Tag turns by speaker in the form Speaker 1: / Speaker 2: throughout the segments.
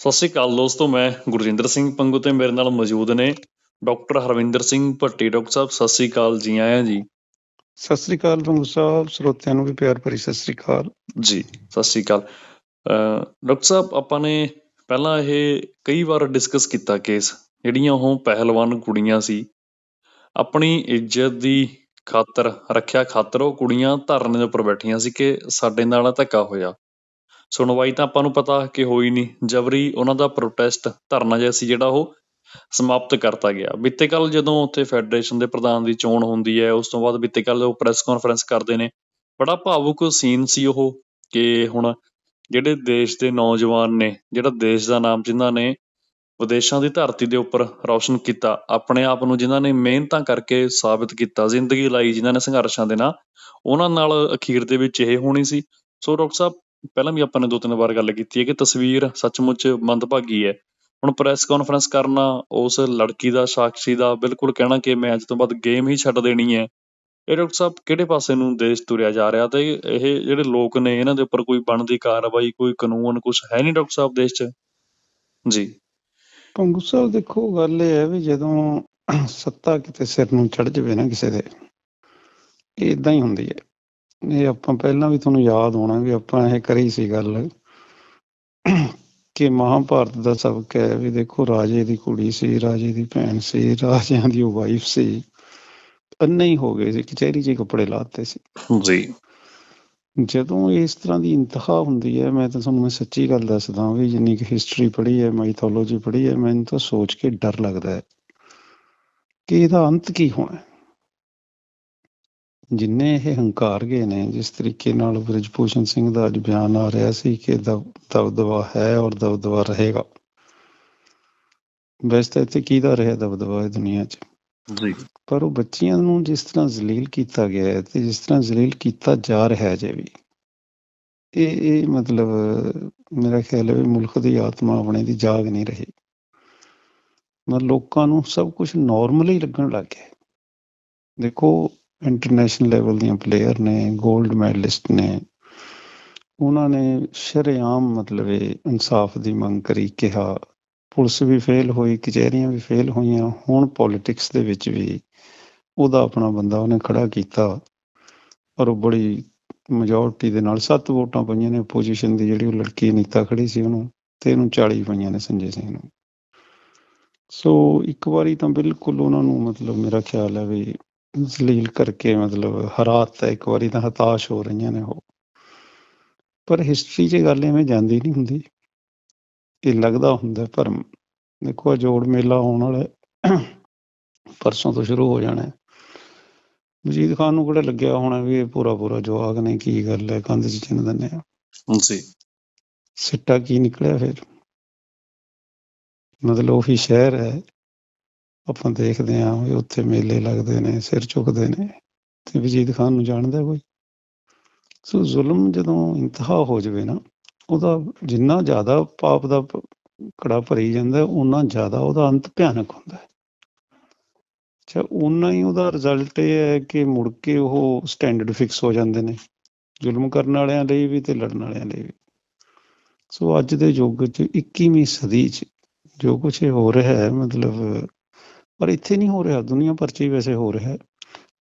Speaker 1: ਸਤਿ ਸ਼੍ਰੀ ਅਕਾਲ ਦੋਸਤੋ ਮੈਂ ਗੁਰਜਿੰਦਰ ਸਿੰਘ ਪੰਗੂ ਤੇ ਮੇਰੇ ਨਾਲ ਮੌਜੂਦ ਨੇ ਡਾਕਟਰ ਹਰਵਿੰਦਰ ਸਿੰਘ ਭੱਟੀ। ਡਾਕਟਰ ਸਾਹਿਬ ਸਤਿ ਸ਼੍ਰੀ ਅਕਾਲ ਜੀ ਆਇਆਂ ਜੀ।
Speaker 2: ਸਤਿ ਸ੍ਰੀ ਅਕਾਲ ਰੰਗੂ ਸਾਹਿਬ ਸਰੋਤਿਆਂ ਨੂੰ ਵੀ ਪਿਆਰ ਭਰੀ ਸਤਿ ਸ੍ਰੀ ਅਕਾਲ।
Speaker 1: ਜੀ ਸਤਿ ਸ਼੍ਰੀ ਅਕਾਲ। ਡਾਕਟਰ ਸਾਹਿਬ ਆਪਾਂ ਨੇ ਪਹਿਲਾਂ ਇਹ ਕਈ ਵਾਰ ਡਿਸਕਸ ਕੀਤਾ ਕੇਸ ਜਿਹੜੀਆਂ ਉਹ ਪਹਿਲਵਾਨ ਕੁੜੀਆਂ ਸੀ। ਆਪਣੀ ਇੱਜ਼ਤ ਦੀ ਖਾਤਰ ਰੱਖਿਆ ਖਾਤਰ ਉਹ ਕੁੜੀਆਂ ਧਰਨੇ ਦੇ ਉੱਪਰ ਬੈਠੀਆਂ ਸੀ ਕਿ ਸਾਡੇ ਨਾਲ ਧੱਕਾ ਹੋਇਆ। ਸੁਣਵਾਈ ਤਾਂ ਆਪਾਂ ਨੂੰ ਪਤਾ ਕਿ ਹੋਈ ਨਹੀਂ। ਜਬਰੀ ਉਹਨਾਂ ਦਾ ਪ੍ਰੋਟੈਸਟ ਧਰਨਾ ਜਿਹਾ ਸੀ ਜਿਹੜਾ ਉਹ ਸਮਾਪਤ ਕਰਤਾ ਗਿਆ। ਬੀਤੇ ਕੱਲ ਜਦੋਂ ਉੱਥੇ ਫੈਡਰੇਸ਼ਨ ਦੇ ਪ੍ਰਧਾਨ ਦੀ ਚੋਣ ਹੁੰਦੀ ਹੈ, ਉਸ ਤੋਂ ਬਾਅਦ ਬੀਤੇ ਕੱਲ ਉਹ ਪ੍ਰੈਸ ਕਾਨਫਰੰਸ ਕਰਦੇ ਨੇ। ਬੜਾ ਭਾਵੁਕ ਸੀਨ ਸੀ ਉਹ ਕਿ ਹੁਣ ਜਿਹੜੇ ਦੇਸ਼ ਦੇ ਨੌਜਵਾਨ ਨੇ, ਜਿਹੜਾ ਦੇਸ਼ ਦਾ ਨਾਮ ਜਿਨ੍ਹਾਂ ਨੇ ਵਿਦੇਸ਼ਾਂ ਦੀ ਧਰਤੀ ਦੇ ਉੱਪਰ ਰੌਸ਼ਨ ਕੀਤਾ, ਆਪਣੇ ਆਪ ਨੂੰ ਜਿਨ੍ਹਾਂ ਨੇ ਮਿਹਨਤਾਂ ਕਰਕੇ ਸਾਬਿਤ ਕੀਤਾ, ਜ਼ਿੰਦਗੀ ਲਾਈ ਜਿਨ੍ਹਾਂ ਨੇ ਸੰਘਰਸ਼ਾਂ ਦੇ ਨਾਲ ਉਹਨਾਂ ਨਾਲ ਅਖੀਰ ਦੇ ਵਿੱਚ ਇਹ ਹੋਣੀ ਸੀ। ਸੋ ਡਾਕਟਰ ਸਾਹਿਬ ਪਹਿਲਾਂ ਵੀ ਆਪਾਂ ਨੇ ਦੋ ਤਿੰਨ ਵਾਰ ਗੱਲ ਕੀਤੀ ਹੈ ਕਿ ਤਸਵੀਰ ਸੱਚਮੁੱਚ ਮੰਦਭਾਗੀ ਹੈ। ਹੁਣ ਪ੍ਰੈਸ ਕਾਨਫਰੰਸ ਕਰਨਾ ਉਸ ਲੜਕੀ ਦਾ, ਸਾਕਸ਼ੀ ਦਾ ਬਿਲਕੁਲ ਕਹਿਣਾ ਕਿ ਮੈਂ ਅੱਜ ਤੋਂ ਬਾਅਦ ਗੇਮ ਹੀ ਛੱਡ ਦੇਣੀ ਹੈ। ਇਹ ਡਾਕਟਰ ਸਾਹਿਬ ਕਿਹੜੇ ਪਾਸੇ ਨੂੰ ਦੇਸ਼ ਤੁਰਿਆ ਜਾ ਰਿਹਾ ਤੇ ਇਹ ਜਿਹੜੇ ਲੋਕ ਨੇ, ਇਹਨਾਂ ਦੇ ਉੱਪਰ ਕੋਈ ਬਣਦੀ ਕਾਰਵਾਈ, ਕੋਈ ਕਾਨੂੰਨ ਕੁਝ ਹੈ ਨਹੀਂ ਡਾਕਟਰ ਸਾਹਿਬ ਦੇਸ਼ 'ਚ? ਜੀ।
Speaker 2: ਪੰਗੂ ਸਾਹਿਬ, ਦੇਖੋ, ਗੱਲ ਇਹ ਹੈ ਵੀ ਜਦੋਂ ਸੱਤਾ ਕਿਤੇ ਸਿਰ ਨੂੰ ਚੜ ਜਾਵੇ ਨਾ ਕਿਸੇ ਦੇ, ਇਹ ਇਦਾਂ ਹੀ ਹੁੰਦੀ ਹੈ। ਇਹ ਆਪਾਂ ਪਹਿਲਾਂ ਵੀ ਤੁਹਾਨੂੰ ਯਾਦ ਹੋਣਾ ਵੀ ਆਪਾਂ ਇਹ ਕਰੀ ਸੀ ਗੱਲ ਕਿ ਮਹਾਭਾਰਤ ਦਾ ਸਬਕ ਹੈ ਵੀ ਦੇਖੋ ਰਾਜੇ ਦੀ ਕੁੜੀ ਸੀ ਰਾਜੇ ਦੀ ਭੈਣ ਸੀ ਰਾਜਿਆਂ ਦੀ ਉਹ ਵਾਈਫ ਸੀ। ਅੰਨੇ ਹੀ ਹੋ ਗਏ ਸੀ ਕਚਹਿਰੀ 'ਚ ਹੀ ਕੱਪੜੇ ਲਾਤੇ ਸੀ।
Speaker 1: ਜੀ।
Speaker 2: ਜਦੋਂ ਇਸ ਤਰ੍ਹਾਂ ਦੀ ਇੰਤਹਾ ਹੁੰਦੀ ਹੈ ਮੈਂ ਤਾਂ ਤੁਹਾਨੂੰ ਮੈਂ ਸੱਚੀ ਗੱਲ ਦੱਸਦਾ ਵੀ ਜਿੰਨੀ ਕਿ ਹਿਸਟਰੀ ਪੜ੍ਹੀ ਹੈ ਮਾਈਥੋਲੋਜੀ ਪੜ੍ਹੀ ਹੈ ਮੈਨੂੰ ਤਾਂ ਸੋਚ ਕੇ ਡਰ ਲੱਗਦਾ ਹੈ ਕਿ ਇਹਦਾ ਅੰਤ ਕੀ ਹੋਣਾ ਹੈ। ਜਿੰਨੇ ਇਹ ਹੰਕਾਰ ਗਏ ਨੇ ਜਿਸ ਤਰੀਕੇ ਨਾਲ ਬ੍ਰਿਜਭੂਸ਼ਣ ਸਿੰਘ ਦਾ ਅੱਜ ਬਿਆਨ ਆ ਰਿਹਾ ਸੀ ਕਿ ਦਬ ਦਬਦਬਾ ਹੈ ਔਰ ਦਬਦਬਾ ਰਹੇਗਾ। ਵੈਸੇ ਤਾਂ ਇੱਥੇ ਕਿਹਦਾ ਰਿਹਾ ਦਬਦਬਾ ਇਹ ਦੁਨੀਆ 'ਚ?
Speaker 1: ਜੀ।
Speaker 2: ਪਰ ਉਹ ਬੱਚੀਆਂ ਨੂੰ ਜਿਸ ਤਰ੍ਹਾਂ ਜ਼ਲੀਲ ਕੀਤਾ ਗਿਆ ਹੈ ਤੇ ਜਿਸ ਤਰ੍ਹਾਂ ਜ਼ਲੀਲ ਕੀਤਾ ਜਾ ਰਿਹਾ ਹੈ ਜੇ ਵੀ। ਇਹ ਇਹ ਮਤਲਬ ਮੇਰਾ ਖਿਆਲ ਹੈ ਵੀ ਮੁਲਕ ਦੀ ਆਤਮਾ ਆਪਣੇ ਦੀ ਜਾਗ ਨਹੀਂ ਰਹੀ। ਮਤਲਬ ਲੋਕਾਂ ਨੂੰ ਸਭ ਕੁਝ ਨਾਰਮਲ ਹੀ ਲੱਗਣ ਲੱਗ ਗਿਆ। ਦੇਖੋ ਇੰਟਰਨੈਸ਼ਨਲ ਲੈਵਲ ਦੀਆਂ ਪਲੇਅਰ ਨੇ 골ਡ ਮੈਡਲਿਸਟ ਨੇ। ਉਹਨਾਂ ਨੇ ਸ਼ਰੇਆਮ ਮਤਲਬ ਇਹ ਇਨਸਾਫ ਦੀ ਮੰਗ ਕਰੀ, ਕਿਹਾ, ਪੁਲਿਸ ਵੀ ਫੇਲ ਹੋਈ, ਕਚਹਿਰੀਆਂ ਵੀ ਫੇਲ ਹੋਈਆਂ, ਹੁਣ ਪੋਲਿਟਿਕਸ ਦੇ ਵਿੱਚ ਵੀ ਉਹਦਾ ਆਪਣਾ ਬੰਦਾ ਉਹਨੇ ਖੜਾ ਕੀਤਾ। ਪਰ ਉਹ ਬੜੀ ਮੈਜੋਰਟੀ ਦੇ ਨਾਲ ਸੱਤ ਵੋਟਾਂ ਪਈਆਂ ਨੇ ਆਪੋਜੀਸ਼ਨ ਦੀ, ਜਿਹੜੀ ਉਹ ਲੜਕੀ ਨੀਤਾ ਖੜੀ ਸੀ ਉਹਨੂੰ, ਤੇ ਇਹਨੂੰ 40 ਪਈਆਂ ਨੇ ਸੰਜੇ ਸਿੰਘ ਨੂੰ। ਸੋ ਇੱਕ ਵਾਰੀ ਤਾਂ ਬਿਲਕੁਲ ਉਹਨਾਂ ਨੂੰ ਮਤਲਬ ਮੇਰਾ ਖਿਆਲ ਹੈ ਵੀ ਜ਼ਲੀਲ ਕਰਕੇ ਮਤਲਬ ਹਰਾਤਾ ਇੱਕ ਵਾਰੀ ਤਾਂ ਹਤਾਸ਼ ਹੋ ਰਹੀਆਂ ਨੇ ਉਹ। ਪਰ ਹਿਸਟਰੀ 'ਚ ਗੱਲ ਐਵੇਂ ਜਾਂਦੀ ਨਹੀਂ ਹੁੰਦੀ। ਇਹ ਲੱਗਦਾ ਹੁੰਦਾ ਪਰ ਦੇਖੋ ਜੋੜ ਮੇਲਾ ਆਉਣ ਵਾਲਾ। ਪਰਸੋਂ ਤੋਂ ਸ਼ੁਰੂ ਹੋ ਜਾਣਾ। ਮਜੀਦ ਖਾਨ ਨੂੰ ਕਿਹੜਾ ਲੱਗਿਆ ਹੋਣਾ ਵੀ ਇਹ ਪੂਰਾ ਪੂਰਾ ਜਵਾਗ ਨੇ ਕੀ ਗੱਲ ਹੈ ਕੰਧ 'ਚ ਚਿੰਨ ਆ।
Speaker 1: ਜੀ।
Speaker 2: ਸਿੱਟਾ ਕੀ ਨਿਕਲਿਆ ਫਿਰ? ਮਤਲਬ ਉਹੀ ਸ਼ਹਿਰ ਹੈ। ਆਪਾਂ ਦੇਖਦੇ ਹਾਂ ਵੀ ਉੱਥੇ ਮੇਲੇ ਲੱਗਦੇ ਨੇ, ਸਿਰ ਝੁਕਦੇ ਨੇ ਤੇ ਵਜੀਦ ਖਾਨ ਨੂੰ ਜਾਣਦਾ ਕੋਈ? ਸੋ ਜ਼ੁਲਮ ਜਦੋਂ ਇੰਤਹਾ ਹੋ ਜਾਵੇ ਨਾ, ਉਹਦਾ ਜਿੰਨਾ ਜ਼ਿਆਦਾ ਪਾਪ ਦਾ ਕੜਾ ਭਰੀ ਜਾਂਦਾ ਉਨਾ ਜ਼ਿਆਦਾ ਉਹਦਾ ਅੰਤ ਭਿਆਨਕ ਹੁੰਦਾ ਹੈ। ਅੱਛਾ ਉਨਾ ਹੀ ਉਹਦਾ ਰਿਜ਼ਲਟ ਇਹ ਹੈ ਕਿ ਮੁੜ ਕੇ ਉਹ ਸਟੈਂਡਰਡ ਫਿਕਸ ਹੋ ਜਾਂਦੇ ਨੇ, ਜ਼ੁਲਮ ਕਰਨ ਵਾਲਿਆਂ ਲਈ ਵੀ ਤੇ ਲੜਨ ਵਾਲਿਆਂ ਲਈ ਵੀ। ਸੋ ਅੱਜ ਦੇ ਯੁੱਗ 'ਚ 21ਵੀਂ ਸਦੀ 'ਚ ਜੋ ਕੁਛ ਹੋ ਰਿਹਾ ਹੈ, ਮਤਲਬ ਪਰ ਇੱਥੇ ਨਹੀਂ ਹੋ ਰਿਹਾ, ਦੁਨੀਆ ਭਰ 'ਚ ਹੀ ਵੈਸੇ ਹੋ ਰਿਹਾ ਹੈ।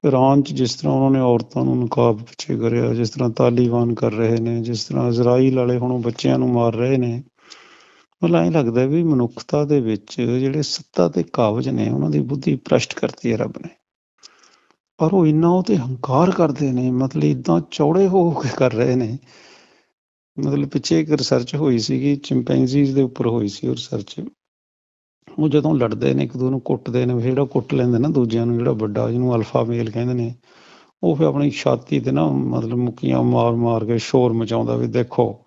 Speaker 2: ਇਰਾਨ 'ਚ ਜਿਸ ਤਰ੍ਹਾਂ ਉਹਨਾਂ ਨੇ ਔਰਤਾਂ ਨੂੰ ਨਕਾਬ ਪਿੱਛੇ ਕਰਿਆ, ਜਿਸ ਤਰ੍ਹਾਂ ਤਾਲੀਬਾਨ ਕਰ ਰਹੇ ਨੇ, ਜਿਸ ਤਰ੍ਹਾਂ ਇਜ਼ਰਾਈਲ ਵਾਲੇ ਹੁਣ ਉਹ ਬੱਚਿਆਂ ਨੂੰ ਮਾਰ ਰਹੇ ਨੇ, ਮਤਲਬ ਐਂ ਲੱਗਦਾ ਵੀ ਮਨੁੱਖਤਾ ਦੇ ਵਿੱਚ ਜਿਹੜੇ ਸੱਤਾ ਤੇ ਕਾਬਜ ਨੇ, ਉਹਨਾਂ ਦੀ ਬੁੱਧੀ ਭ੍ਰਸ਼ਟ ਕਰਤੀ ਹੈ ਰੱਬ ਨੇ। ਪਰ ਉਹ ਇੰਨਾ ਉਹ ਤੇ ਹੰਕਾਰ ਕਰਦੇ ਨੇ, ਮਤਲਬ ਇਦਾਂ ਚੌੜੇ ਹੋ ਹੋ ਕੇ ਕਰ ਰਹੇ ਨੇ। ਮਤਲਬ ਪਿੱਛੇ ਇੱਕ ਰਿਸਰਚ ਹੋਈ ਸੀਗੀ ਚਿੰਪੈਂਜ਼ੀਜ਼ ਦੇ ਉੱਪਰ ਹੋਈ ਸੀ ਉਹ ਰਿਸਰਚ ਉਹ ਜਦੋਂ ਲੜਦੇ ਨੇ ਇੱਕ ਦੂਜੇ ਨੂੰ ਕੁੱਟਦੇ ਨੇ ਜਿਹੜਾ ਕੁੱਟ ਲੈਂਦੇ ਨਾ ਦੂਜਿਆਂ ਨੂੰ ਜਿਹੜਾ ਵੱਡਾ ਜਿਹਨੂੰ ਅਲਫਾ ਮੇਲ ਕਹਿੰਦੇ ਨੇ ਉਹ ਫਿਰ ਆਪਣੀ ਛਾਤੀ ਤੇ ਨਾ ਮਤਲਬ ਮੁੱਕੀਆਂ ਮਾਰ ਮਾਰ ਕੇ ਸ਼ੋਰ ਮਚਾਉਂਦਾ ਵੀ ਦੇਖੋ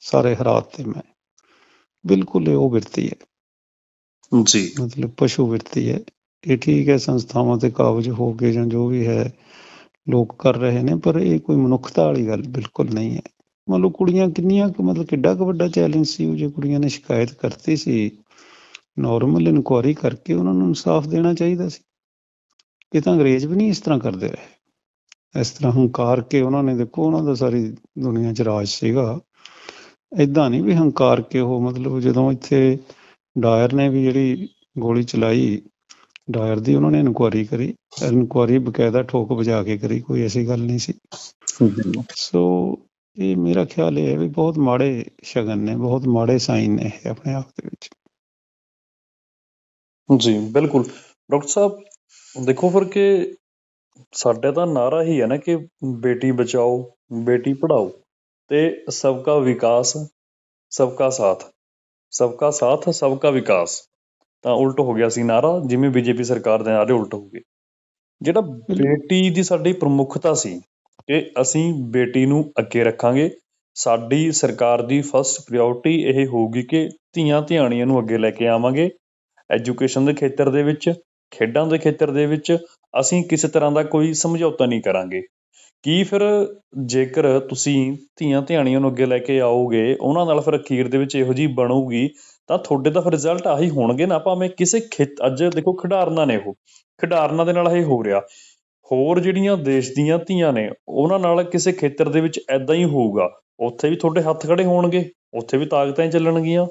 Speaker 2: ਸਾਰੇ ਹਰਾਤ ਤੇ ਮੈਂ। ਬਿਲਕੁਲ ਇਹ ਉਹ ਬਿਰਤੀ ਹੈ।
Speaker 1: ਜੀ।
Speaker 2: ਮਤਲਬ ਪਸ਼ੂ ਬਿਰਤੀ ਹੈ। ਇਹ ਠੀਕ ਹੈ ਸੰਸਥਾਵਾਂ ਤੇ ਕਾਬਜ ਹੋ ਕੇ ਜਾਂ ਜੋ ਵੀ ਹੈ ਲੋਕ ਕਰ ਰਹੇ ਨੇ ਪਰ ਇਹ ਕੋਈ ਮਨੁੱਖਤਾ ਵਾਲੀ ਗੱਲ ਬਿਲਕੁਲ ਨਹੀਂ ਹੈ। ਮੰਨ ਲਓ ਕੁੜੀਆਂ ਕਿੰਨੀਆਂ ਮਤਲਬ ਕਿੱਡਾ ਕੁ ਵੱਡਾ ਚੈਲੰਜ ਸੀ ਉਹ ਜੇ ਕੁੜੀਆਂ ਨੇ ਸ਼ਿਕਾਇਤ ਕਰਤੀ ਸੀ ਨਾਰਮਲ ਇਨਕੁਆਰੀ ਕਰਕੇ ਉਹਨਾਂ ਨੂੰ ਇਨਸਾਫ ਦੇਣਾ ਚਾਹੀਦਾ ਸੀ। ਇਹ ਤਾਂ ਅੰਗਰੇਜ਼ ਵੀ ਨਹੀਂ ਇਸ ਤਰ੍ਹਾਂ ਕਰਦੇ ਰਹੇ। ਇਸ ਤਰ੍ਹਾਂ ਹੰਕਾਰ ਕੇ ਉਹਨਾਂ ਨੇ, ਦੇਖੋ ਉਹਨਾਂ ਦਾ ਸਾਰੀ ਦੁਨੀਆ 'ਚ ਰਾਜ ਸੀਗਾ। ਇਦਾਂ ਨਹੀਂ ਵੀ ਹੰਕਾਰ ਕੇ ਉਹ ਮਤਲਬ ਜਦੋਂ ਇੱਥੇ ਡਾਇਰ ਨੇ ਵੀ ਜਿਹੜੀ ਗੋਲੀ ਚਲਾਈ, ਡਾਇਰ ਦੀ ਉਹਨਾਂ ਨੇ ਇਨਕੁਆਰੀ ਕਰੀ। ਇਨਕੁਆਰੀ ਬਕਾਇਦਾ ਠੋਕ ਵਜਾ ਕੇ ਕਰੀ, ਕੋਈ ਐਸੀ ਗੱਲ ਨਹੀਂ ਸੀ। ਸੋ ਇਹ ਮੇਰਾ ਖਿਆਲ ਇਹ ਹੈ ਵੀ ਬਹੁਤ ਮਾੜੇ ਸ਼ਗਨ ਨੇ, ਬਹੁਤ ਮਾੜੇ ਸਾਈਨ ਨੇ ਇਹ ਆਪਣੇ ਆਪ ਦੇ ਵਿੱਚ।
Speaker 1: ਜੀ, ਬਿਲਕੁਲ। ਡਾਕਟਰ ਸਾਹਿਬ, ਦੇਖੋ ਫਿਰ ਕਿ ਸਾਡਾ ਤਾਂ ਨਾਅਰਾ ਹੀ ਹੈ ਨਾ ਕਿ ਬੇਟੀ ਬਚਾਓ, ਬੇਟੀ ਪੜਾਓ ਤੇ ਸਬਕਾ ਵਿਕਾਸ, ਸਬਕਾ ਸਾਥ। ਸਬਕਾ ਸਾਥ, ਸਬਕਾ ਵਿਕਾਸ। ਤਾਂ ਉਲਟ ਹੋ ਗਿਆ ਸੀ ਨਾਅਰਾ ਜਿਵੇਂ ਬੀਜੇਪੀ ਸਰਕਾਰ ਦੇ ਨਾਅਰੇ ਉਲਟ ਹੋ ਗਏ। ਜਿਹੜਾ ਬੇਟੀ ਦੀ ਸਾਡੀ ਪ੍ਰਮੁੱਖਤਾ ਸੀ ਕਿ ਅਸੀਂ ਬੇਟੀ ਨੂੰ ਅੱਗੇ ਰੱਖਾਂਗੇ, ਸਾਡੀ ਸਰਕਾਰ ਦੀ ਫਸਟ ਪ੍ਰਾਇੋਰਟੀ ਇਹ ਹੋਊਗੀ ਕਿ ਧੀਆਂ ਧਿਆਣੀਆਂ ਨੂੰ ਅੱਗੇ ਲੈ ਕੇ ਆਵਾਂਗੇ ਐਜੂਕੇਸ਼ਨ ਦੇ ਖੇਤਰ ਦੇ ਵਿੱਚ, ਖੇਡਾਂ ਦੇ ਖੇਤਰ ਦੇ ਵਿੱਚ ਅਸੀਂ ਕਿਸੇ ਤਰ੍ਹਾਂ ਦਾ ਕੋਈ ਸਮਝੌਤਾ ਨਹੀਂ ਕਰਾਂਗੇ। ਕੀ ਫਿਰ ਜੇਕਰ ਤੁਸੀਂ ਧੀਆਂ ਧਿਆਣੀਆਂ ਨੂੰ ਅੱਗੇ ਲੈ ਕੇ ਆਓਗੇ, ਉਹਨਾਂ ਨਾਲ ਫਿਰ ਅਖੀਰ ਦੇ ਵਿੱਚ ਇਹੋ ਜੀ ਬਣੂਗੀ, ਤਾਂ ਤੁਹਾਡੇ ਤਾਂ ਫਿਰ ਰਿਜ਼ਲਟ ਆਹੀ ਹੋਣਗੇ ਨਾ, ਭਾਵੇਂ ਕਿਸੇ ਖੇਤ, ਅੱਜ ਦੇਖੋ ਖਿਡਾਰਨਾਂ ਨੇ ਉਹ, ਖਿਡਾਰਨਾਂ ਦੇ ਨਾਲ ਇਹ ਹੋ ਰਿਹਾ। ਹੋਰ ਜਿਹੜੀਆਂ ਦੇਸ਼ ਦੀਆਂ ਧੀਆਂ ਨੇ, ਉਹਨਾਂ ਨਾਲ ਕਿਸੇ ਖੇਤਰ ਦੇ ਵਿੱਚ ਐਦਾਂ ਹੀ ਹੋਊਗਾ, ਉੱਥੇ ਵੀ ਤੁਹਾਡੇ ਹੱਥ ਖੜੇ ਹੋਣਗੇ, ਉੱਥੇ ਵੀ ਤਾਕਤਾਂ ਹੀ ਚੱਲਣਗੀਆਂ।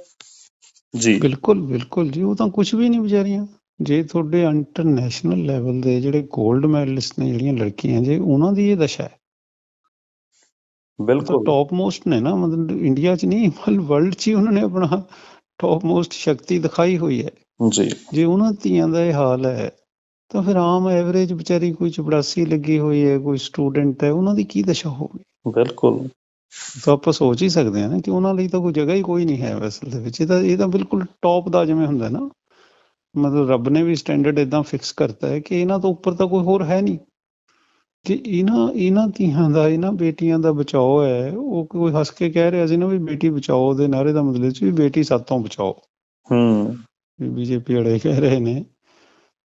Speaker 1: ਜੀ।
Speaker 2: ਬਿਲਕੁਲ ਬਿਲਕੁਲ ਜੀ। ਉਹ ਤਾਂ ਕੁਝ ਵੀ ਨਹੀਂ ਵਿਚਾਰੀਆਂ। ਜੇ ਤੁਹਾਡੇ ਇੰਟਰਨੈਸ਼ਨਲ ਲੈਵਲ ਦੇ ਜਿਹੜੇ 골ਡ ਮੈਡਲਿਸਟ ਨੇ ਜਿਹੜੀਆਂ ਲੜਕੀਆਂ ਜੇ ਉਹਨਾਂ ਦੀ ਇਹ ਦਸ਼ਾ ਹੈ।
Speaker 1: ਬਿਲਕੁਲ।
Speaker 2: ਟੌਪ ਮੋਸਟ ਨੇ ਨਾ ਮਤਲਬ ਇੰਡੀਆ 'ਚ ਨਹੀਂ ਬਲ ਵਰਲਡ 'ਚ ਹੀ ਉਹਨਾਂ ਨੇ ਆਪਣਾ ਟੌਪ ਮੋਸਟ ਸ਼ਕਤੀ ਦਿਖਾਈ ਹੋਈ ਹੈ।
Speaker 1: ਜੀ।
Speaker 2: ਜੇ ਉਹਨਾਂ ਧੀਆਂ ਦਾ ਇਹ ਹਾਲ ਹੈ ਤਾਂ ਫਿਰ ਆਮ ਐਵਰੇਜ ਵਿਚਾਰੀ ਕੋਈ ਚਪੜਾਸੀ ਲੱਗੀ ਹੋਈ ਹੈ ਕੋਈ ਸਟੂਡੈਂਟ ਹੈ ਉਹਨਾਂ ਦੀ ਕੀ ਦਸ਼ਾ ਹੋਊਗੀ?
Speaker 1: ਬਿਲਕੁਲ।
Speaker 2: ਤਾਂ ਆਪਾਂ ਸੋਚ ਹੀ ਸਕਦੇ ਹਾਂ ਨਾ ਕਿ ਉਹਨਾਂ ਲਈ ਤਾਂ ਕੋਈ ਜਗ੍ਹਾ ਹੀ ਕੋਈ ਨਹੀਂ ਹੈ ਅਸਲ ਦੇ ਵਿੱਚ। ਇਹ ਤਾਂ ਇਹ ਤਾਂ ਬਿਲਕੁਲ ਟੌਪ ਦਾ ਜਿਵੇਂ ਹੁੰਦਾ ਨਾ। ਮਤਲਬ ਰੱਬ ਨੇ ਵੀ ਸਟੈਂਡਰਡ ਇਦਾਂ ਫਿਕਸ ਕਰਤਾ ਹੈ ਕਿ ਇਹਨਾਂ ਤੋਂ ਉੱਪਰ ਤਾਂ ਕੋਈ ਹੋਰ ਹੈ ਨਹੀਂ। ਕਿ ਇਹਨਾਂ ਇਹਨਾਂ ਧੀਆਂ ਦਾ ਇਹਨਾਂ ਬੇਟੀਆਂ ਦਾ ਬਚਾਓ ਹੈ। ਉਹ ਕੋਈ ਹੱਸ ਕੇ ਕਹਿ ਰਿਹਾ ਸੀ ਨਾ ਵੀ ਬੇਟੀ ਬਚਾਓ ਦੇ ਨਾਰੇ ਦਾ ਮਤਲਬ ਸੀ ਵੀ ਬੇਟੀ ਸਾਤੋਂ ਬਚਾਓ।
Speaker 1: ਹੂੰ।
Speaker 2: ਬੀਜੇਪੀ ਵਾਲੇ ਕਹਿ ਰਹੇ ਨੇ।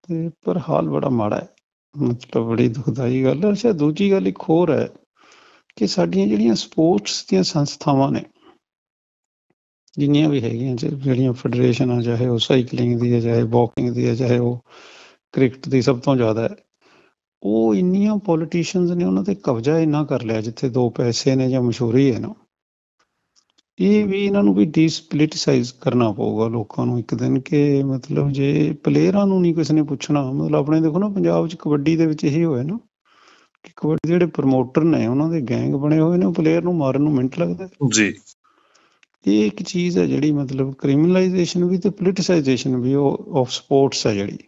Speaker 2: ਤੇ ਪਰ ਹਾਲ ਬੜਾ ਮਾੜਾ ਹੈ। ਮਤਲਬ ਬੜੀ ਦੁਖਦਾਈ ਗੱਲ ਹੈ। ਅੱਛਾ ਦੂਜੀ ਗੱਲ ਇੱਕ ਹੋਰ ਹੈ। ਕਿ ਸਾਡੀਆਂ ਜਿਹੜੀਆਂ ਸਪੋਰਟਸ ਦੀਆਂ ਸੰਸਥਾਵਾਂ ਨੇ, ਜਿੰਨੀਆਂ ਵੀ ਹੈਗੀਆਂ ਜੇ- ਜਿਹੜੀਆਂ ਫੈਡਰੇਸ਼ਨ ਆ ਚਾਹੇ ਉਹ ਸਾਈਕਲਿੰਗ ਦੀ ਹੈ, ਚਾਹੇ ਵਾਕਿੰਗ ਦੀ ਹੈ, ਚਾਹੇ ਉਹ ਕ੍ਰਿਕਟ ਦੀ ਸਭ ਤੋਂ ਜ਼ਿਆਦਾ ਹੈ, ਉਹ ਇੰਨੀਆਂ ਪੋਲੀਟੀਸ਼ੀਅਨਸ ਨੇ, ਉਹਨਾਂ ਤੇ ਕਬਜ਼ਾ ਇੰਨਾ ਕਰ ਲਿਆ, ਜਿੱਥੇ ਦੋ ਪੈਸੇ ਨੇ ਜਾਂ ਮਸ਼ਹੂਰੀ ਹੈ ਨਾ, ਇਹ ਵੀ ਇਹਨਾਂ ਨੂੰ ਵੀ ਡੀਸਪੋਲਿਟਿਸਾਈਜ਼ ਕਰਨਾ ਪਊਗਾ ਲੋਕਾਂ ਨੂੰ ਇੱਕ ਦਿਨ ਕਿ ਮਤਲਬ ਜੇ ਪਲੇਅਰਾਂ ਨੂੰ ਨਹੀਂ ਕਿਸੇ ਨੇ ਪੁੱਛਣਾ, ਮਤਲਬ ਆਪਣੇ ਦੇਖੋ ਨਾ, ਪੰਜਾਬ 'ਚ ਕਬੱਡੀ ਦੇ ਵਿੱਚ ਇਹੀ ਹੋਇਆ ਨਾ ਕਿ ਕਬੱਡੀ ਦੇ ਜਿਹੜੇ ਪ੍ਰਮੋਟਰ ਨੇ ਉਹਨਾਂ ਦੇ ਗੈਂਗ ਬਣੇ ਹੋਏ ਨੇ ਪਲੇਅਰ ਨੂੰ ਮਾਰਨ ਨੂੰ ਮਿੰਟ ਲੱਗਦਾ।
Speaker 1: ਜੀ।
Speaker 2: ਇਹ ਇੱਕ ਚੀਜ਼ ਹੈ ਜਿਹੜੀ ਮਤਲਬ ਕ੍ਰਿਮੀਨਲਾਈਜੇਸ਼ਨ ਵੀ ਤੇ ਪੋਲਿਟਿਸਾਈਜੇਸ਼ਨ ਵੀ ਉਹ ਆਫ ਸਪੋਰਟਸ ਹੈ ਜਿਹੜੀ।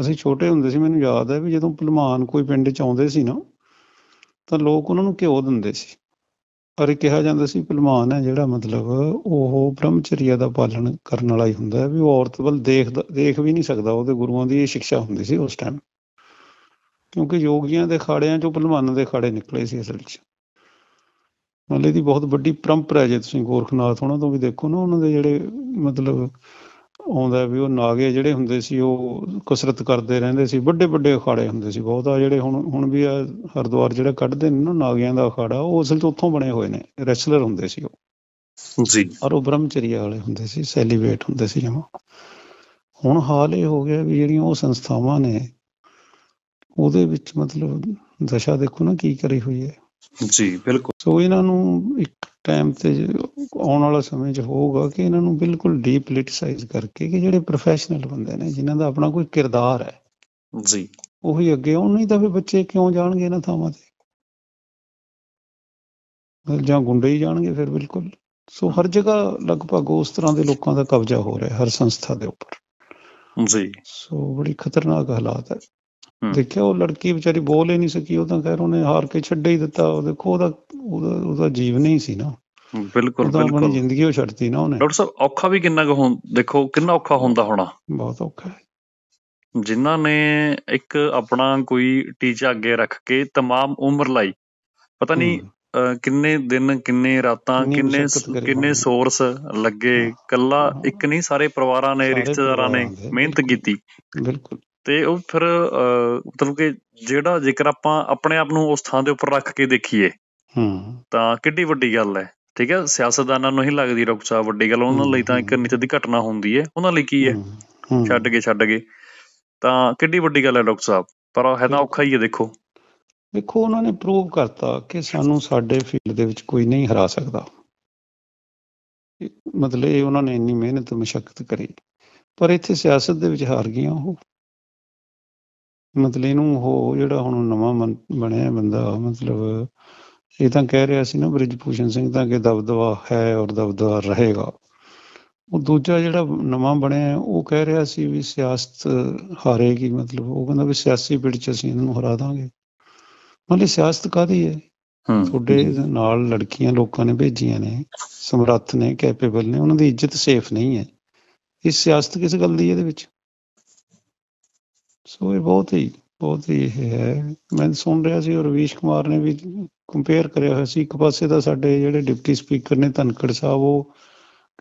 Speaker 2: ਅਸੀਂ ਛੋਟੇ ਹੁੰਦੇ ਸੀ ਮੈਨੂੰ ਯਾਦ ਹੈ ਵੀ ਜਦੋਂ ਭਲਵਾਨ ਕੋਈ ਪਿੰਡ ਚ ਆਉਂਦੇ ਸੀ ਨਾ ਤਾਂ ਲੋਕ ਉਹਨਾਂ ਨੂੰ ਘਿਓ ਦਿੰਦੇ ਸੀ। ਪਰ ਕਿਹਾ ਜਾਂਦਾ ਸੀ ਭਲਵਾਨ ਹੈ ਜਿਹੜਾ ਮਤਲਬ ਉਹ ਬ੍ਰਹਮਚਰੀਆ ਦਾ ਪਾਲਣ ਕਰਨ ਵਾਲਾ ਹੀ ਹੁੰਦਾ ਹੈ ਵੀ ਉਹ ਔਰਤ ਵੱਲ ਦੇਖ ਦੇਖ ਵੀ ਨਹੀਂ ਸਕਦਾ ਉਹਦੇ ਗੁਰੂਆਂ ਦੀ ਇਹ ਸਿੱਖਿਆ ਹੁੰਦੀ ਸੀ ਉਸ ਟਾਈਮ ਕਿਉਂਕਿ ਯੋਗੀਆਂ ਦੇ ਖਾੜਿਆਂ ਚੋਂ ਭਲਵਾਨਾਂ ਦੇ ਖਾੜੇ ਨਿਕਲੇ ਸੀ ਅਸਲ 'ਚ। ਮਤਲਬ ਇਹਦੀ ਬਹੁਤ ਵੱਡੀ ਪਰੰਪਰਾ ਜੇ ਤੁਸੀਂ ਗੋਰਖਨਾਥ ਉਹਨਾਂ ਤੋਂ ਵੀ ਦੇਖੋ ਨਾ ਉਹਨਾਂ ਦੇ ਜਿਹੜੇ ਮਤਲਬ ਆਉਂਦਾ ਵੀ ਉਹ ਨਾਗੇ ਜਿਹੜੇ ਹੁੰਦੇ ਸੀ ਉਹ ਕਸਰਤ ਕਰਦੇ ਰਹਿੰਦੇ ਸੀ ਵੱਡੇ ਵੱਡੇ ਅਖਾੜੇ ਹੁੰਦੇ ਸੀ ਬਹੁਤ। ਆ ਜਿਹੜੇ ਹੁਣ ਹੁਣ ਵੀ ਆ ਹਰਿਦੁਆਰ ਜਿਹੜਾ ਕੱਢਦੇ ਨੇ ਨਾ ਨਾਗਿਆਂ ਦਾ ਅਖਾੜਾ ਉਹ ਅਸਲ 'ਚ ਉੱਥੋਂ ਬਣੇ ਹੋਏ ਨੇ ਰੈਸਲਰ ਹੁੰਦੇ ਸੀ ਉਹ।
Speaker 1: ਜੀ।
Speaker 2: ਔਰ ਉਹ ਬ੍ਰਹਮਚਰੀਆ ਵਾਲੇ ਹੁੰਦੇ ਸੀ ਸੈਲੀਬ੍ਰੇਟ ਹੁੰਦੇ ਸੀ ਜਮਾ। ਹੁਣ ਹਾਲ ਇਹ ਹੋ ਗਿਆ ਵੀ ਜਿਹੜੀਆਂ ਉਹ ਸੰਸਥਾਵਾਂ ਨੇ ਉਹਦੇ ਵਿੱਚ ਮਤਲਬ ਦਸ਼ਾ ਦੇਖੋ ਨਾ ਕੀ ਕਰੀ ਹੋਈ ਹੈ।
Speaker 1: ਜੀ ਬਿਲਕੁਲ।
Speaker 2: ਸੋ ਇਹਨਾਂ ਨੂੰ ਇੱਕ ਟਾਈਮ ਤੇ ਆਉਣ ਵਾਲਾ ਸਮੇਂ 'ਚ ਹੋਊਗਾ ਕਿ ਇਹਨਾਂ ਨੂੰ ਬਿਲਕੁਲ ਡੀਪੋਲਿਟਿਸਾਈਜ਼ ਕਰਕੇ ਕਿ ਜਿਹੜੇ ਪ੍ਰੋਫੈਸ਼ਨਲ ਬੰਦੇ ਨੇ ਜਿਨ੍ਹਾਂ ਦਾ ਆਪਣਾ ਕੋਈ ਕਿਰਦਾਰ ਹੈ।
Speaker 1: ਜੀ।
Speaker 2: ਉਹੀ ਅੱਗੇ ਆਉਣ ਨਹੀਂ ਤਾਂ ਫਿਰ ਬੱਚੇ ਕਿਉਂ ਜਾਣਗੇ ਇਹਨਾਂ ਥਾਵਾਂ ਤੇ? ਜਾਂ ਗੁੰਡੇ ਹੀ ਜਾਣਗੇ ਫਿਰ ਬਿਲਕੁਲ। ਸੋ ਹਰ ਜਗ੍ਹਾ ਲਗਭਗ ਉਸ ਤਰ੍ਹਾਂ ਦੇ ਲੋਕਾਂ ਦਾ ਕਬਜ਼ਾ ਹੋ ਰਿਹਾ ਹਰ ਸੰਸਥਾ ਦੇ ਉੱਪਰ।
Speaker 1: ਜੀ।
Speaker 2: ਸੋ ਬੜੀ ਖਤਰਨਾਕ ਹਾਲਾਤ ਹੈ। ਦੇਖਿਆ ਉਹ ਲੜਕੀ ਵਿਚਾਰੀ ਬੋਲ ਹੀ ਨਹੀਂ ਸਕੀ ਉਹ ਤਾਂ ਖੈਰ ਉਹਨੇ ਹਾਰ ਕੇ ਛੱਡ ਹੀ ਦਿੱਤਾ। ਉਹ ਦੇਖੋ ਉਹਦਾ ਉਹਦਾ ਉਹਦਾ ਜੀਵਨ ਹੀ ਸੀ ਨਾ।
Speaker 1: ਬਿਲਕੁਲ
Speaker 2: ਉਹਦਾ
Speaker 1: ਬਿਲਕੁਲ।
Speaker 2: ਜ਼ਿੰਦਗੀ ਉਹ ਛੱਡਤੀ ਨਾ ਉਹਨੇ।
Speaker 1: ਡਾਕਟਰ ਸਾਹਿਬ ਔਖਾ ਵੀ ਕਿੰਨਾ ਕੁ ਹੁਣ ਦੇਖੋ ਕਿੰਨਾ ਔਖਾ ਹੁੰਦਾ ਹੋਣਾ।
Speaker 2: ਬਹੁਤ ਔਖਾ ਹੈ।
Speaker 1: ਜਿਨ੍ਹਾਂ ਨੇ ਇੱਕ ਆਪਣਾ ਕੋਈ ਟੀਚਾ ਅੱਗੇ ਰੱਖ ਕੇ ਤਮਾਮ ਉਮਰ ਲਈ ਪਤਾ ਨਹੀਂ ਕਿੰਨੇ ਦਿਨ ਕਿੰਨੇ ਰਾਤਾਂ
Speaker 2: ਕਿੰਨੀ
Speaker 1: ਕਿੰਨੇ। ਸੋਰਸ ਲੱਗੇ। ਕੱਲਾ। ਇੱਕ ਨਹੀਂ ਸਾਰੇ ਪਰਿਵਾਰਾਂ ਨੇ ਰਿਸ਼ਤੇਦਾਰਾਂ ਨੇ ਮਿਹਨਤ। ਕੀਤੀ।
Speaker 2: ਬਿਲਕੁਲ।
Speaker 1: ਤੇ ਉਹ ਫਿਰ ਅਹ, ਮਤਲਬ ਕਿ ਜਿਹੜਾ ਜੇਕਰ ਆਪਾਂ ਆਪਣੇ ਆਪ ਨੂੰ ਉਸ ਥਾਂ ਦੇ ਉੱਪਰ ਰੱਖ ਕੇ ਦੇਖੀਏ
Speaker 2: ਹੂੰ।
Speaker 1: ਤਾਂ ਕਿੱਡੀ ਵੱਡੀ ਗੱਲ ਹੈ ਠੀਕ ਹੈ? ਸਿਆਸਤਦਾਨਾਂ ਨੂੰ ਨਹੀਂ ਲੱਗਦੀ ਡਾਕਟਰ ਸਾਹਿਬ ਵੱਡੀ ਗੱਲ ਉਹਨਾਂ ਲਈ ਤਾਂ ਇੱਕ। ਨਿਤ ਦੀ ਘਟਨਾ ਹੁੰਦੀ ਹੈ ਉਹਨਾਂ ਲਈ ਕੀ ਹੈ?
Speaker 2: ਹੂੰ, ਹੂੰ।
Speaker 1: ਛੱਡ ਕੇ ਛੱਡ ਗਏ ਤਾਂ ਕਿੱਡੀ ਵੱਡੀ ਗੱਲ ਹੈ ਡਾਕਟਰ ਸਾਹਿਬ ਪਰ ਉਹ ਹੈ ਤਾਂ
Speaker 2: ਬਿਲਕੁਲ।
Speaker 1: ਔਖਾ ਹੀ ਹੈ ਦੇਖੋ।
Speaker 2: ਦੇਖੋ ਉਹਨਾਂ ਨੇ ਪ੍ਰੂਵ ਕਰਤਾ ਕਿ ਸਾਨੂੰ ਸਾਡੇ ਫੀਲਡ ਦੇ ਵਿੱਚ ਕੋਈ ਨਹੀਂ ਹਰਾ ਸਕਦਾ। ਇਹ- ਮਤਲਬ ਇਹ ਉਹਨਾਂ ਨੇ ਇੰਨੀ ਮਿਹਨਤ ਮਸ਼ੱਕਤ ਕਰੀ। ਪਰ ਇੱਥੇ ਸਿਆਸਤ ਦੇ ਵਿੱਚ ਹਾਰ ਗਈਆਂ ਉਹ। ਮਤਲਬ ਇਹਨੂੰ ਉਹ ਜਿਹੜਾ ਹੁਣ ਨਵਾਂ ਬਣ- ਬਣਿਆ ਬੰਦਾ ਮਤਲਬ ਇਹ ਤਾਂ ਕਹਿ ਰਿਹਾ ਸੀ ਨਾ ਬ੍ਰਿਜ ਭੂਸ਼ਣ ਸਿੰਘ ਤਾਂ ਕਿ ਦਬਦਬਾ ਹੈ ਔਰ ਦਬਦਬਾ ਰਹੇਗਾ। ਉਹ ਦੂਜਾ ਜਿਹੜਾ ਨਵਾਂ ਬਣਿਆ ਉਹ ਕਹਿ ਰਿਹਾ ਸੀ ਵੀ ਸਿਆਸਤ ਹਾਰੇਗੀ ਮਤਲਬ ਉਹ ਕਹਿੰਦਾ ਵੀ ਸਿਆਸੀ ਪਿੜ ਚ ਅਸੀਂ ਇਹਨਾਂ ਹਰਾ ਦਾਂਗੇ। ਮਤਲਬ ਸਿਆਸਤ ਕਾਦੀ ਹੈ? ਤੁਹਾਡੇ ਨਾਲ ਲੜਕੀਆਂ ਲੋਕਾਂ ਨੇ ਭੇਜੀਆਂ ਨੇ ਸਮਰੱਥ ਨੇ ਕੈਪੇਬਲ ਨੇ ਉਹਨਾਂ ਦੀ ਇੱਜ਼ਤ ਸੇਫ ਨਹੀਂ ਹੈ। ਇਹ ਸਿਆਸਤ ਕਿਸ ਗੱਲ ਦੀ ਹੈ ਇਹਦੇ ਵਿੱਚ? ਸੋ ਇਹ ਬਹੁਤ ਹੀ ਬਹੁਤ ਹੀ ਇਹ ਹੈ। ਮੈਂ ਸੁਣ ਰਿਹਾ ਸੀ ਰਵੀਸ਼ ਕੁਮਾਰ ਨੇ ਵੀ ਕੰਪੇਅਰ ਕਰਿਆ ਹੋਇਆ ਸੀ। ਇੱਕ ਪਾਸੇ ਤਾਂ ਸਾਡੇ ਜਿਹੜੇ ਡਿਪਟੀ ਸਪੀਕਰ ਨੇ ਧਨਖੜ ਸਾਹਿਬ ਉਹ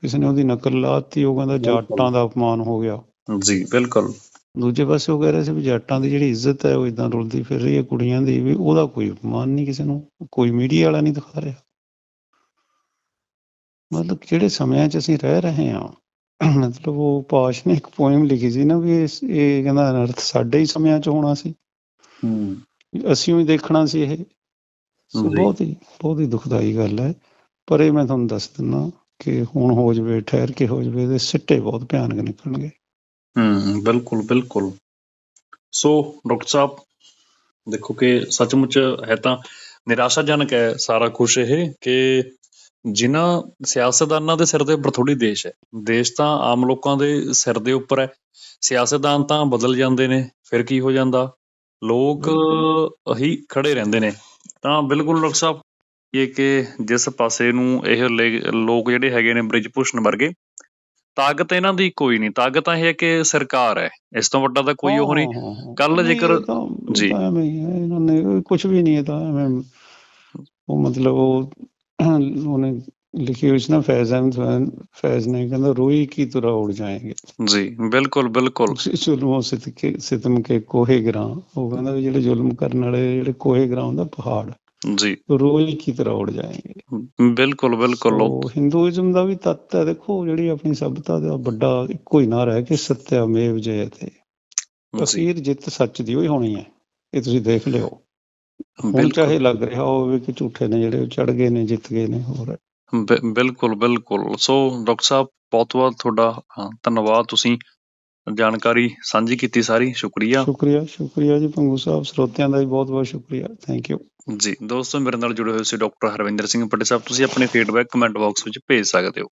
Speaker 2: ਕਿਸੇ ਨੇ ਉਹਦੀ ਨਕਲ ਲਾਤੀ ਉਹ ਕਹਿੰਦਾ ਜਾਟਾਂ ਦਾ ਅਪਮਾਨ ਹੋ ਗਿਆ।
Speaker 1: ਜੀ ਬਿਲਕੁਲ।
Speaker 2: ਦੂਜੇ ਪਾਸੇ ਉਹ ਕਹਿ ਰਿਹਾ ਸੀ ਵੀ ਜੱਟਾਂ ਦੀ ਜਿਹੜੀ ਇੱਜ਼ਤ ਹੈ ਉਹ ਇਦਾਂ ਰੁਲਦੀ ਫਿਰ ਰਹੀ ਹੈ ਕੁੜੀਆਂ ਦੀ ਵੀ ਉਹਦਾ ਕੋਈ ਅਪਮਾਨ ਨਹੀਂ ਕਿਸੇ ਨੂੰ ਕੋਈ ਮੀਡੀਆ ਵਾਲਾ ਨਹੀਂ ਦਿਖਾ ਰਿਹਾ। ਮਤਲਬ ਜਿਹੜੇ ਸਮਿਆਂ 'ਚ ਅਸੀਂ ਰਹਿ ਰਹੇ ਹਾਂ ਮਤਲਬ ਉਹ ਪਾਸ਼ ਨੇ ਇੱਕ ਪੋਇਮ ਲਿਖੀ ਸੀ ਨਾ ਵੀ ਇਹ ਕਹਿੰਦਾ ਅਨਰਥ ਸਾਡੇ ਹੀ ਸਮਿਆਂ 'ਚ ਹੋਣਾ ਸੀ।
Speaker 1: ਹੂੰ।
Speaker 2: ਅਸੀਂ ਹੀ ਦੇਖਣਾ ਸੀ ਇਹ। ਸੋ। ਬਹੁਤ ਹੀ ਬਹੁਤ ਹੀ ਦੁਖਦਾਈ ਗੱਲ ਹੈ। ਪਰ ਇਹ ਮੈਂ ਤੁਹਾਨੂੰ ਦੱਸ ਦਿੰਦਾ ਕਿ ਹੁਣ ਹੋ ਜਵੇ ਠਹਿਰ ਕੇ ਹੋ ਜਵੇ ਇਹਦੇ ਸਿੱਟੇ ਬਹੁਤ ਭਿਆਨਕ ਨਿਕਲਣਗੇ।
Speaker 1: ਹੂੰ ਬਿਲਕੁਲ ਬਿਲਕੁਲ। ਸੋ ਡਾਕਟਰ ਸਾਹਿਬ ਦੇਖੋ ਕਿ ਸੱਚਮੁੱਚ ਹੈ ਤਾਂ ਨਿਰਾਸ਼ਾਜਨਕ ਹੈ ਸਾਰਾ ਕੁਝ ਇਹ ਕਿ ਜਿਨ੍ਹਾਂ ਸਿਆਸਤਦਾਨਾਂ ਦੇ ਸਿਰ ਦੇ ਉੱਪਰ ਥੋੜੀ ਦੇਸ਼ ਹੈ। ਦੇਸ਼ ਤਾਂ ਆਮ ਲੋਕਾਂ ਦੇ ਸਿਰ ਦੇ ਉੱਪਰ ਹੈ। ਸਿਆਸਤਦਾਨ ਤਾਂ ਬਦਲ ਜਾਂਦੇ ਨੇ ਫਿਰ ਕੀ ਹੋ ਜਾਂਦਾ? ਲੋਕ ਹੀ ਖੜੇ ਰਹਿੰਦੇ ਨੇ। ਤਾਂ ਬਿਲਕੁਲ ਡਾਕਟਰ ਸਾਹਿਬ ਇਹ ਕਿ ਜਿਸ ਪਾਸੇ ਨੂੰ ਇਹ ਲੋਕ ਜਿਹੜੇ ਹੈਗੇ ਨੇ ਬ੍ਰਿਜ ਭੂਸ਼ਣ ਵਰਗੇ ਤਾਕਤ ਇਹਨਾਂ ਦੀ ਕੋਈ ਨਹੀਂ। ਤਾਕਤ ਤਾਂ ਇਹ ਹੈ ਕਿ ਸਰਕਾਰ ਹੈ। ਇਸ ਤੋਂ ਵੱਡਾ ਤਾਂ ਕੋਈ ਉਹ ਨਹੀਂ।
Speaker 2: ਨਹੀਂ,
Speaker 1: ਜੇਕਰ- ਜੀ।
Speaker 2: ਇਹਨਾਂ ਨੇ ਕੁਝ ਵੀ ਨਹੀਂ ਤਾਂ ਐਵੇਂ ਉਹ ਮਤਲਬ ਉਹ ਉਹਨੇ ਲਿਖੀ ਹੋਈ ਸੀ ਨਾ ਫੈਜ਼ਨ ਫੈਜ਼ ਨੇ ਕਹਿੰਦਾ ਰੋਈ ਕੀ ਤੁਰਾ ਉੜ ਜਾਏਗੇ।
Speaker 1: ਜੀ ਬਿਲਕੁਲ ਬਿਲਕੁਲ।
Speaker 2: ਜ਼ੁਲਮੋਂ ਸਿਤਕੇ ਸਿਤਮ ਕੇ ਕੋਹੇ ਗਰਾਂ ਉਹ ਕਹਿੰਦਾ ਵੀ ਜਿਹੜੇ ਜ਼ੁਲਮ ਕਰਨ ਵਾਲੇ ਜਿਹੜੇ ਕੋਹੇ ਗਰਾਂ ਹੁੰਦਾ ਪਹਾੜ
Speaker 1: ਜੀ।
Speaker 2: ਰੋਈ ਕੀ ਤਰ੍ਹਾਂ ਉੜ ਜਾਏਗੇ।
Speaker 1: ਬਿਲਕੁਲ
Speaker 2: ਬਿਲਕੁਲ। ਹਿੰਦੂਇਜ਼ਮ ਦਾ ਵੀ ਤੱਤ ਹੈ ਦੇਖੋ ਜਿਹੜੀ ਆਪਣੀ ਸਭਤਾ ਦਾ ਵੱਡਾ ਇੱਕੋ ਹੀ ਨਾਰਾ ਹੈ ਕਿ ਸਤਿਆਮੇਵ ਜਯਤੇ। ਅਖੀਰ ਜਿੱਤ ਸੱਚ ਦੀ ਹੋਈ ਹੋਣੀ ਹੈ ਇਹ ਤੁਸੀਂ ਦੇਖ ਲਿਓ। ਹੁਣ
Speaker 1: ਬਿਲਕੁਲ।
Speaker 2: ਚਾਹੇ ਲੱਗ ਰਿਹਾ ਹੋਵੇ ਕਿ ਝੂਠੇ ਨੇ ਜਿਹੜੇ ਚੜ ਗਏ ਨੇ ਜਿੱਤ ਗਏ ਨੇ ਹੋਰ।
Speaker 1: ਬਿਲਕੁਲ ਬਿਲकुल ਸੋ ਡਾਕਟਰ ਸਾਹਿਬ ਬਹੁਤ ਬਹੁਤ ਤੁਹਾਡਾ ਧੰਨਵਾਦ। ਤੁਸੀਂ ਜਾਣਕਾਰੀ ਸਾਂਝੀ ਕੀਤੀ ਸਾਰੀ। ਸ਼ੁਕਰੀਆ।
Speaker 2: ਸ਼ੁਕਰੀਆ ਸ਼ੁਕਰੀਆ ਜੀ ਪੰਗੂ ਸਾਹਿਬ। ਸਰੋਤਿਆਂ ਦਾ ਵੀ ਬਹੁਤ ਬਹੁਤ ਸ਼ੁਕਰੀਆ। ਥੈਂਕ ਯੂ
Speaker 1: ਜੀ ਦੋਸਤੋ ਮੇਰੇ ਨਾਲ ਜੁੜੇ ਹੋਏ ਸੀ ਡਾਕਟਰ ਹਰਵਿੰਦਰ ਸਿੰਘ ਪੱਟੀ ਸਾਹਿਬ। ਤੁਸੀਂ ਆਪਣੇ ਫੀਡਬੈਕ ਕਮੈਂਟ ਬਾਕਸ ਵਿੱਚ ਭੇਜ ਸਕਦੇ ਹੋ।